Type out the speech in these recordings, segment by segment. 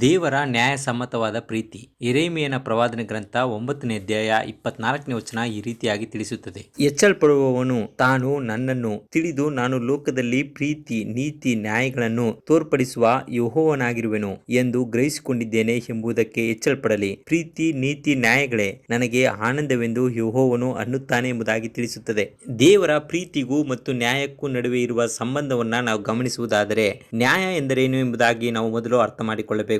ದೇವರ ನ್ಯಾಯಸಮ್ಮತವಾದ ಪ್ರೀತಿ. ಎರೇಮಿಯನ ಪ್ರವಾದನ ಗ್ರಂಥ ಒಂಬತ್ತನೇ ಅಧ್ಯಾಯ ಇಪ್ಪತ್ನಾಲ್ಕನೇ ವಚನ ಈ ರೀತಿಯಾಗಿ ತಿಳಿಸುತ್ತದೆ. ಎಚ್ಚಲ್ಪಡುವವನು ತಾನು ನನ್ನನ್ನು ತಿಳಿದು ನಾನು ಲೋಕದಲ್ಲಿ ಪ್ರೀತಿ, ನೀತಿ, ನ್ಯಾಯಗಳನ್ನು ತೋರ್ಪಡಿಸುವ ಯಹೋವನಾಗಿರುವೆನು ಎಂದು ಗ್ರಹಿಸಿಕೊಂಡಿದ್ದೇನೆ ಎಂಬುದಕ್ಕೆ ಎಚ್ಚಲ್ಪಡಲಿ. ಪ್ರೀತಿ, ನೀತಿ, ನ್ಯಾಯಗಳೇ ನನಗೆ ಆನಂದವೆಂದು ಯಹೋವನು ಅನ್ನುತ್ತಾನೆ ಎಂಬುದಾಗಿ ತಿಳಿಸುತ್ತದೆ. ದೇವರ ಪ್ರೀತಿಗೂ ಮತ್ತು ನ್ಯಾಯಕ್ಕೂ ನಡುವೆ ಇರುವ ಸಂಬಂಧವನ್ನ ನಾವು ಗಮನಿಸುವುದಾದರೆ ನ್ಯಾಯ ಎಂದರೇನು ಎಂಬುದಾಗಿ ನಾವು ಮೊದಲು ಅರ್ಥ ಮಾಡಿಕೊಳ್ಳಬೇಕು.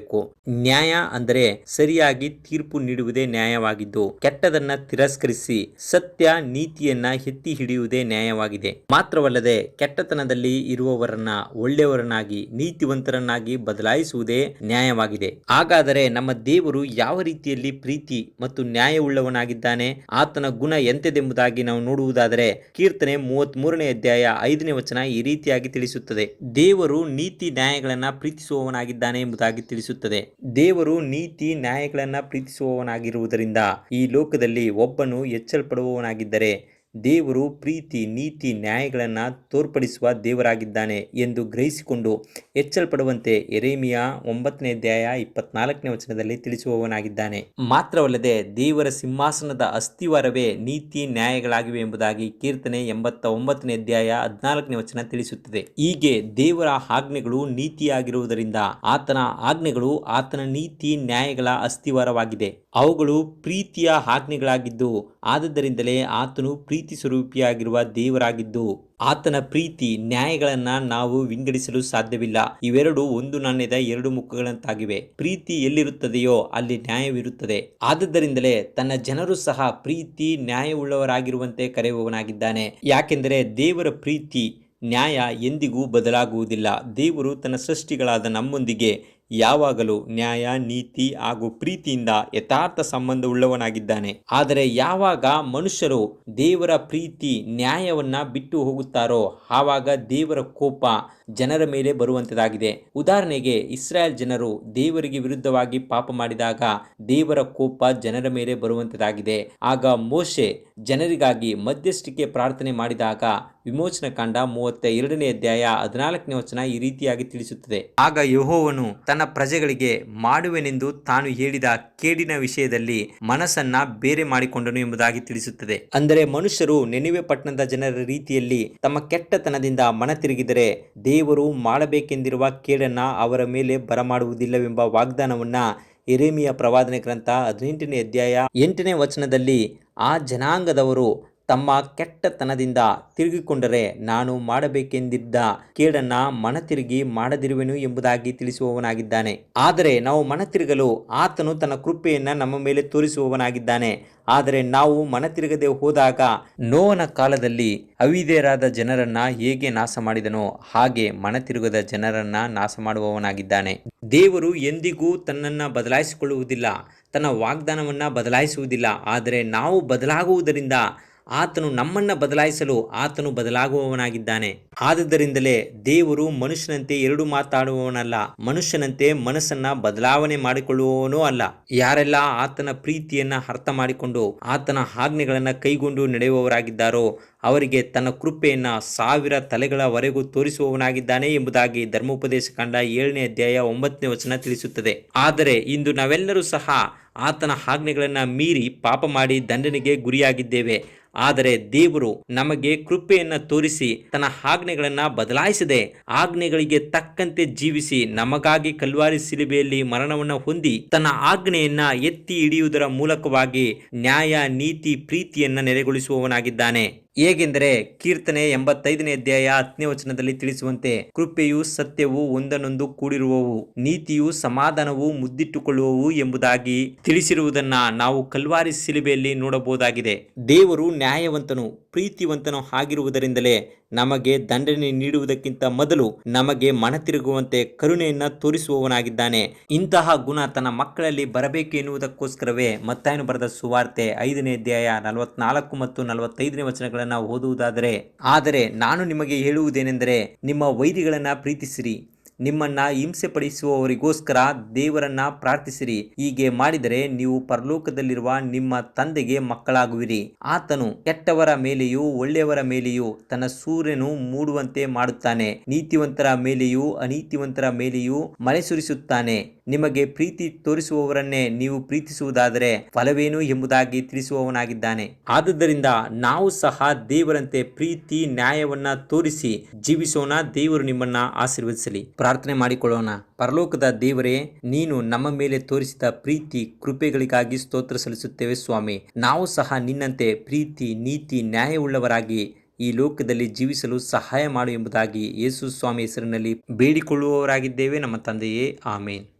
ನ್ಯಾಯ ಅಂದರೆ ಸರಿಯಾಗಿ ತೀರ್ಪು ನೀಡುವುದೇ ನ್ಯಾಯವಾಗಿದ್ದು, ಕೆಟ್ಟದನ್ನ ತಿರಸ್ಕರಿಸಿ ಸತ್ಯ ನೀತಿಯನ್ನ ಎತ್ತಿ ಹಿಡಿಯುವುದೇ ನ್ಯಾಯವಾಗಿದೆ. ಮಾತ್ರವಲ್ಲದೆ, ಕೆಟ್ಟತನದಲ್ಲಿ ಇರುವವರನ್ನ ಒಳ್ಳೆಯವರನ್ನಾಗಿ, ನೀತಿವಂತರನ್ನಾಗಿ ಬದಲಾಯಿಸುವುದೇ ನ್ಯಾಯವಾಗಿದೆ. ಹಾಗಾದರೆ ನಮ್ಮ ದೇವರು ಯಾವ ರೀತಿಯಲ್ಲಿ ಪ್ರೀತಿ ಮತ್ತು ನ್ಯಾಯವುಳ್ಳವನಾಗಿದ್ದಾನೆ? ಆತನ ಗುಣ ಎಂತೆದೆಂಬುದಾಗಿ ನಾವು ನೋಡುವುದಾದರೆ, ಕೀರ್ತನೆ ಮೂವತ್ತ್ ಮೂರನೇ ಅಧ್ಯಾಯ ಐದನೇ ವಚನ ಈ ರೀತಿಯಾಗಿ ತಿಳಿಸುತ್ತದೆ. ದೇವರು ನೀತಿ ನ್ಯಾಯಗಳನ್ನ ಪ್ರೀತಿಸುವವನಾಗಿದ್ದಾನೆ ಎಂಬುದಾಗಿ ತಿಳಿಸುತ್ತದೆ. ದೇವರು ನೀತಿ ನ್ಯಾಯಗಳನ್ನ ಪ್ರೀತಿಸುವವನಾಗಿರುವುದರಿಂದ ಈ ಲೋಕದಲ್ಲಿ ಒಬ್ಬನು ಎಚ್ಚಲ್ಪಡುವವನಾಗಿದ್ದರೆ ದೇವರು ಪ್ರೀತಿ, ನೀತಿ, ನ್ಯಾಯಗಳನ್ನು ತೋರ್ಪಡಿಸುವ ದೇವರಾಗಿದ್ದಾನೆ ಎಂದು ಗ್ರಹಿಸಿಕೊಂಡು ಎಚ್ಚಲ್ಪಡುವಂತೆ ಎರೇಮಿಯ ಒಂಬತ್ತನೇ ಅಧ್ಯಾಯ ಇಪ್ಪತ್ನಾಲ್ಕನೇ ವಚನದಲ್ಲಿ ತಿಳಿಸುವವನಾಗಿದ್ದಾನೆ. ಮಾತ್ರವಲ್ಲದೆ ದೇವರ ಸಿಂಹಾಸನದ ಅಸ್ಥಿವಾರವೇ ನೀತಿ, ನ್ಯಾಯಗಳಾಗಿವೆ ಎಂಬುದಾಗಿ ಕೀರ್ತನೆ ಎಂಬತ್ತ ಒಂಬತ್ತನೇ ಅಧ್ಯಾಯ ಹದಿನಾಲ್ಕನೇ ವಚನ ತಿಳಿಸುತ್ತದೆ. ಹೀಗೆ ದೇವರ ಆಜ್ಞೆಗಳು ನೀತಿಯಾಗಿರುವುದರಿಂದ ಆತನ ಆಜ್ಞೆಗಳು ಆತನ ನೀತಿ, ನ್ಯಾಯಗಳ ಅಸ್ಥಿವಾರವಾಗಿದೆ ಅವುಗಳು ಪ್ರೀತಿಯ ಆಜ್ಞೆಗಳಾಗಿದ್ದು ಆದದ್ದರಿಂದಲೇ ಆತನು ಪ್ರೀತಿ ಸ್ವರೂಪಿಯಾಗಿರುವ ದೇವರಾಗಿದ್ದು, ಆತನ ಪ್ರೀತಿ ನ್ಯಾಯಗಳನ್ನ ನಾವು ವಿಂಗಡಿಸಲು ಸಾಧ್ಯವಿಲ್ಲ. ಇವೆರಡು ಒಂದು ನಾಣ್ಯದ ಎರಡು ಮುಖಗಳಂತಾಗಿವೆ. ಪ್ರೀತಿ ಎಲ್ಲಿರುತ್ತದೆಯೋ ಅಲ್ಲಿ ನ್ಯಾಯವಿರುತ್ತದೆ. ಆದ್ದರಿಂದಲೇ ತನ್ನ ಜನರು ಸಹ ಪ್ರೀತಿ ನ್ಯಾಯವುಳ್ಳವರಾಗಿರುವಂತೆ ಕರೆಯುವವನಾಗಿದ್ದಾನೆ. ಯಾಕೆಂದರೆ ದೇವರ ಪ್ರೀತಿ ನ್ಯಾಯ ಎಂದಿಗೂ ಬದಲಾಗುವುದಿಲ್ಲ. ದೇವರು ತನ್ನ ಸೃಷ್ಟಿಗಳಾದ ನಮ್ಮೊಂದಿಗೆ ಯಾವಾಗಲೂ ನ್ಯಾಯ, ನೀತಿ ಹಾಗೂ ಪ್ರೀತಿಯಿಂದ ಯಥಾರ್ಥ ಸಂಬಂಧವುಳ್ಳವನಾಗಿದ್ದಾನೆ ಆದರೆ ಯಾವಾಗ ಮನುಷ್ಯರು ದೇವರ ಪ್ರೀತಿ, ನ್ಯಾಯವನ್ನ ಬಿಟ್ಟು ಹೋಗುತ್ತಾರೋ, ಆವಾಗ ದೇವರ ಕೋಪ ಜನರ ಮೇಲೆ ಬರುವಂತದಾಗಿದೆ. ಉದಾಹರಣೆಗೆ ಇಸ್ರಾಯೇಲ್ ಜನರು ದೇವರಿಗೆ ವಿರುದ್ಧವಾಗಿ ಪಾಪ ಮಾಡಿದಾಗ ದೇವರ ಕೋಪ ಜನರ ಮೇಲೆ ಬರುವಂತದಾಗಿದೆ. ಆಗ ಮೋಶೆ ಜನರಿಗಾಗಿ ಮಧ್ಯಸ್ಥಿಕೆ ಪ್ರಾರ್ಥನೆ ಮಾಡಿದಾಗ ವಿಮೋಚನ ಕಾಂಡ ಮೂವತ್ತ ಅಧ್ಯಾಯ ಹದಿನಾಲ್ಕನೇ ವಚನ ಈ ರೀತಿಯಾಗಿ ತಿಳಿಸುತ್ತದೆ. ಆಗ ಯಹೋವನು ಪ್ರಜೆಗಳಿಗೆ ಮಾಡುವೆನೆಂದು ತಾನು ಹೇಳಿದ ಕೇಡಿನ ವಿಷಯದಲ್ಲಿ ಮನಸ್ಸನ್ನ ಬೇರೆ ಮಾಡಿಕೊಂಡನು ಎಂಬುದಾಗಿ ತಿಳಿಸುತ್ತದೆ. ಅಂದರೆ ಮನುಷ್ಯರು ನೆನಿವೆ ಪಟ್ಟಣದ ಜನರ ರೀತಿಯಲ್ಲಿ ತಮ್ಮ ಕೆಟ್ಟತನದಿಂದ ಮನ ತಿರುಗಿದರೆ ದೇವರು ಮಾಡಬೇಕೆಂದಿರುವ ಕೇಡನ್ನ ಅವರ ಮೇಲೆ ಬರಮಾಡುವುದಿಲ್ಲವೆಂಬ ವಾಗ್ದಾನವನ್ನ ಎರೇಮಿಯ ಪ್ರವಾದನೆ ಗ್ರಂಥ ಹದಿನೆಂಟನೇ ಅಧ್ಯಾಯ ಎಂಟನೇ ವಚನದಲ್ಲಿ ಆ ಜನಾಂಗದವರು ತಮ್ಮ ಕೆಟ್ಟತನದಿಂದ ತಿರುಗಿಕೊಂಡರೆ ನಾನು ಮಾಡಬೇಕೆಂದಿದ್ದ ಕೇಡನ್ನ ಮನತಿರುಗಿ ಮಾಡದಿರುವೆನು ಎಂಬುದಾಗಿ ತಿಳಿಸುವವನಾಗಿದ್ದಾನೆ. ಆದರೆ ನಾವು ಮನತಿರುಗಲು ಆತನು ತನ್ನ ಕೃಪೆಯನ್ನ ನಮ್ಮ ಮೇಲೆ ತೋರಿಸುವವನಾಗಿದ್ದಾನೆ. ಆದರೆ ನಾವು ಮನತಿರುಗದೆ ಹೋದಾಗ ನೋವನ ಕಾಲದಲ್ಲಿ ಅವಿಧೇಯರಾದ ಜನರನ್ನ ಹೇಗೆ ನಾಶ ಮಾಡಿದನೋ ಹಾಗೆ ಮನತಿರುಗದ ಜನರನ್ನ ನಾಶ ಮಾಡುವವನಾಗಿದ್ದಾನೆ ದೇವರು ಎಂದಿಗೂ ತನ್ನನ್ನ ಬದಲಾಯಿಸಿಕೊಳ್ಳುವುದಿಲ್ಲ, ತನ್ನ ವಾಗ್ದಾನವನ್ನ ಬದಲಾಯಿಸುವುದಿಲ್ಲ. ಆದರೆ ನಾವು ಬದಲಾಗುವುದರಿಂದ ಆತನು ನಮ್ಮನ್ನ ಬದಲಾಯಿಸಲು ಆತನು ಬದಲಾಗುವವನಾಗಿದ್ದಾನೆ. ಆದುದರಿಂದಲೇ ದೇವರು ಮನುಷ್ಯನಂತೆ ಎರಡು ಮಾತಾಡುವವನಲ್ಲ, ಮನುಷ್ಯನಂತೆ ಮನಸ್ಸನ್ನ ಬದಲಾವಣೆ ಮಾಡಿಕೊಳ್ಳುವವನೂ ಅಲ್ಲ. ಯಾರೆಲ್ಲ ಆತನ ಪ್ರೀತಿಯನ್ನ ಅರ್ಥ ಮಾಡಿಕೊಂಡು ಆತನ ಆಜ್ಞೆಗಳನ್ನ ಕೈಗೊಂಡು ನಡೆಯುವವರಾಗಿದ್ದಾರೋ ಅವರಿಗೆ ತನ್ನ ಕೃಪೆಯನ್ನು ಸಾವಿರ ತಲೆಗಳವರೆಗೂ ತೋರಿಸುವವನಾಗಿದ್ದಾನೆ ಎಂಬುದಾಗಿ ಧರ್ಮೋಪದೇಶ ಕಂಡ ಏಳನೇ ಅಧ್ಯಾಯ ಒಂಬತ್ತನೇ ವಚನ ತಿಳಿಸುತ್ತದೆ. ಆದರೆ ಇಂದು ನಾವೆಲ್ಲರೂ ಸಹ ಆತನ ಆಜ್ಞೆಗಳನ್ನು ಮೀರಿ ಪಾಪ ಮಾಡಿ ದಂಡನೆಗೆ ಗುರಿಯಾಗಿದ್ದೇವೆ. ಆದರೆ ದೇವರು ನಮಗೆ ಕೃಪೆಯನ್ನು ತೋರಿಸಿ ತನ್ನ ಆಜ್ಞೆಗಳನ್ನು ಬದಲಾಯಿಸದೆ ಆಜ್ಞೆಗಳಿಗೆ ತಕ್ಕಂತೆ ಜೀವಿಸಿ ನಮಗಾಗಿ ಕಲ್ವಾರಿ ಸಿಲುಬೆಯಲ್ಲಿ ಮರಣವನ್ನು ಹೊಂದಿ ತನ್ನ ಆಜ್ಞೆಯನ್ನು ಎತ್ತಿ ಹಿಡಿಯುವುದರ ಮೂಲಕವಾಗಿ ನ್ಯಾಯ, ನೀತಿ, ಪ್ರೀತಿಯನ್ನು ನೆಲೆಗೊಳಿಸುವವನಾಗಿದ್ದಾನೆ. ಹೇಗೆಂದರೆ ಕೀರ್ತನೆ ಎಂಬತ್ತೈದನೇ ಅಧ್ಯಾಯ ಹತ್ತನೇ ವಚನದಲ್ಲಿ ತಿಳಿಸುವಂತೆ, ಕೃಪೆಯು ಸತ್ಯವು ಒಂದನೊಂದು ಕೂಡಿರುವವು, ನೀತಿಯು ಸಮಾಧಾನವು ಮುದ್ದಿಟ್ಟುಕೊಳ್ಳುವವು ಎಂಬುದಾಗಿ ತಿಳಿಸಿರುವುದನ್ನ ನಾವು ಕಲ್ವಾರಿ ಸಿಲುಬೆಯಲ್ಲಿ ನೋಡಬಹುದಾಗಿದೆ. ದೇವರು ನ್ಯಾಯವಂತನು, ಪ್ರೀತಿವಂತನು ಆಗಿರುವುದರಿಂದಲೇ ನಮಗೆ ದಂಡನೆ ನೀಡುವುದಕ್ಕಿಂತ ಮೊದಲು ನಮಗೆ ಮನ ತಿರುಗುವಂತೆ ಕರುಣೆಯನ್ನ ತೋರಿಸುವವನಾಗಿದ್ದಾನೆ. ಇಂತಹ ಗುಣ ತನ್ನ ಮಕ್ಕಳಲ್ಲಿ ಬರಬೇಕು ಎನ್ನುವುದಕ್ಕೋಸ್ಕರವೇ ಮತ್ತಾಯನು ಬರೆದ ಸುವಾರ್ತೆ ಐದನೇ ಅಧ್ಯಾಯ ನಲವತ್ನಾಲ್ಕು ಮತ್ತು ನಲವತ್ತೈದನೇ ವಚನಗಳನ್ನು ಓದುವುದಾದರೆ ಆದರೆ ನಾನು ನಿಮಗೆ ಹೇಳುವುದೇನೆಂದರೆ ನಿಮ್ಮ ವೈರಿಗಳನ್ನ ಪ್ರೀತಿಸಿರಿ. ನಿಮ್ಮನ್ನ ಹಿಂಸೆ ಪಡಿಸುವವರಿಗೋಸ್ಕರ ದೇವರನ್ನ ಪ್ರಾರ್ಥಿಸಿರಿ. ಹೀಗೆ ಮಾಡಿದರೆ ನೀವು ಪರಲೋಕದಲ್ಲಿರುವ ನಿಮ್ಮ ತಂದೆಗೆ ಮಕ್ಕಳಾಗುವಿರಿ. ಆತನು ಕೆಟ್ಟವರ ಮೇಲೆಯೂ ಒಳ್ಳೆಯವರ ಮೇಲೆಯೂ ತನ್ನ ಸೂರ್ಯನು ಮೂಡುವಂತೆ ಮಾಡುತ್ತಾನೆ. ನೀತಿವಂತರ ಮೇಲೆಯೂ ಅನೀತಿವಂತರ ಮೇಲೆಯೂ ಮಳೆ ಸುರಿಸುತ್ತಾನೆ ನಿಮಗೆ ಪ್ರೀತಿ ತೋರಿಸುವವರನ್ನೇ ನೀವು ಪ್ರೀತಿಸುವುದಾದರೆ ಫಲವೇನು ಎಂಬುದಾಗಿ ತಿಳಿಸುವವನಾಗಿದ್ದಾನೆ. ಆದುದರಿಂದ ನಾವು ಸಹ ದೇವರಂತೆ ಪ್ರೀತಿ ನ್ಯಾಯವನ್ನ ತೋರಿಸಿ ಜೀವಿಸೋಣ. ದೇವರು ನಿಮ್ಮನ್ನ ಆಶೀರ್ವದಿಸಲಿ. ಪ್ರಾರ್ಥನೆ ಮಾಡಿಕೊಳ್ಳೋಣ. ಪರಲೋಕದ ದೇವರೇ, ನೀನು ನಮ್ಮ ಮೇಲೆ ತೋರಿಸಿದ ಪ್ರೀತಿ ಕೃಪೆಗಳಿಗಾಗಿ ಸ್ತೋತ್ರ ಸಲ್ಲಿಸುತ್ತೇವೆ ಸ್ವಾಮಿ. ನಾವು ಸಹ ನಿನ್ನಂತೆ ಪ್ರೀತಿ, ನೀತಿ ನ್ಯಾಯವುಳ್ಳವರಾಗಿ ಈ ಲೋಕದಲ್ಲಿ ಜೀವಿಸಲು ಸಹಾಯ ಮಾಡು ಎಂಬುದಾಗಿ ಯೇಸು ಸ್ವಾಮಿ ಹೆಸರಿನಲ್ಲಿ ಬೇಡಿಕೊಳ್ಳುವವರಾಗಿದ್ದೇವೆ. ನಮ್ಮ ತಂದೆಯೇ, ಆಮೇನ್.